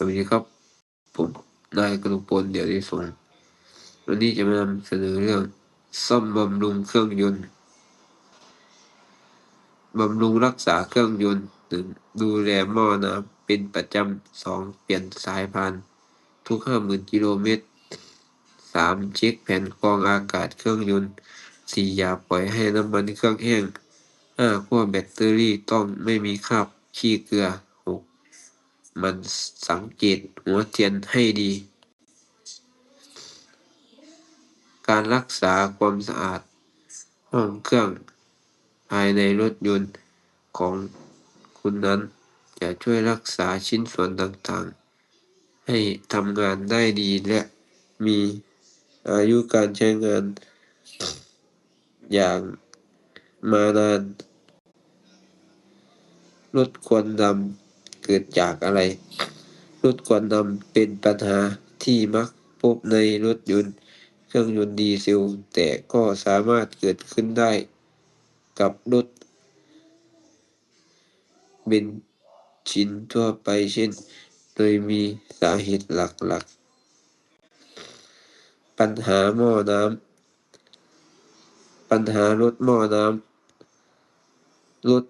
สวัสดีครับ ผมนายกนุพลเดี๋ยวได้ส่งวันนี้จะมานำเสนอเรื่อง ซ่อมบำรุงเครื่องยนต์บำรุงรักษาเครื่องยนต์หนึ่งดูแลหม้อน้ำเป็นประจำสองเปลี่ยนสายพานทุกห้าหมื่นกิโลเมตรสามเช็คแผ่นกรองอากาศเครื่องยนต์สี่อย่าปล่อยให้น้ำมันเครื่องแห้งห้าขั้วแบตเตอรี่ต้องไม่มีคราบขี้เกลือ มันสังเกตหัวเทียนให้ดี การรักษาความสะอาด ห้องเครื่องภายในรถยนต์ของคุณนั้น จะช่วยรักษาชิ้นส่วนต่างๆ ให้ทำงานได้ดีและมีอายุการใช้งาน อย่างมานานลดควันดำ เกิดจากอะไรลดควันดำเป็นปัญหาที่มักพบในรถยนต์เครื่องยนต์ดีเซล แต่ก็สามารถเกิดขึ้นได้กับรถเบนซินทั่วไปเช่น โดยมีสาเหตุหลักๆ ปัญหาหม้อน้ำปัญหารถหม้อน้ำรถ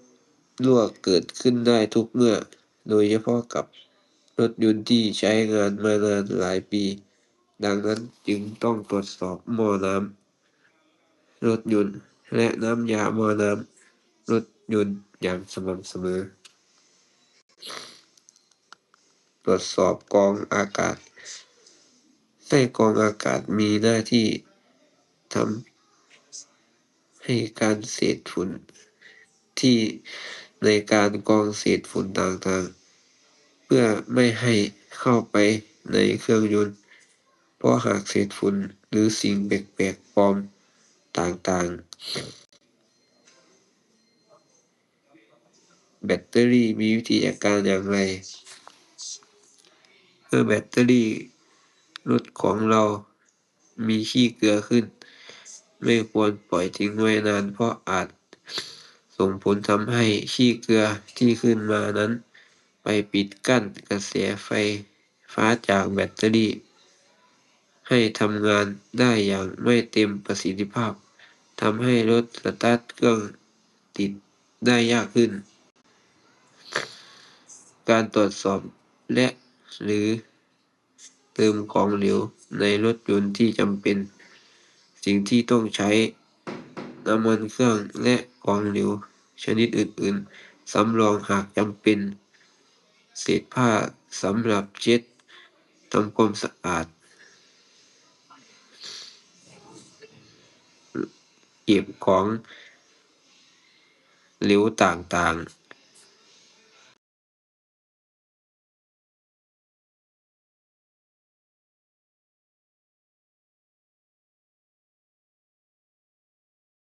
รั่วเกิดขึ้นได้ทุกเมื่อ โดยเฉพาะกับรถยนต์ที่ใช้งานมานานหลายปี ดังนั้นจึงต้องตรวจสอบหม้อน้ำรถยนต์และน้ำยาหม้อน้ำรถยนต์อย่างสม่ำเสมอ ตรวจสอบกองอากาศให้กองอากาศมีหน้าที่ทำให้การเศษฝุ่นที่ในการกองเศษฝุ่นต่างๆ เพื่อไม่ให้เข้าไปในเครื่องยนต์ เพราะหากเศษฝุ่นหรือสิ่งแปลกๆปลอมต่างๆ แบตเตอรี่มีวิธีจัดการอย่างไร เมื่อแบตเตอรี่รถของเรามีขี้เกลือขึ้น ไม่ควรปล่อยทิ้งไว้นานเพราะอาจส่งผลทำให้ขี้เกลือที่ขึ้นมานั้น ปิดกั้นกระแสไฟฟ้าจากแบตเตอรี่ ให้ทำงานได้อย่างไม่เต็มประสิทธิภาพทำให้รถสตาร์ทเครื่องติดได้ยากขึ้น การตรวจสอบและหรือเติมของเหลวในรถยนต์ที่จำเป็น สิ่งที่ต้องใช้น้ำมันเครื่องและของเหลวชนิดอื่น ๆสำรองหากจำเป็น เศษผ้าสำหรับเช็ดทำความสะอาด เก็บของเหลวต่างๆ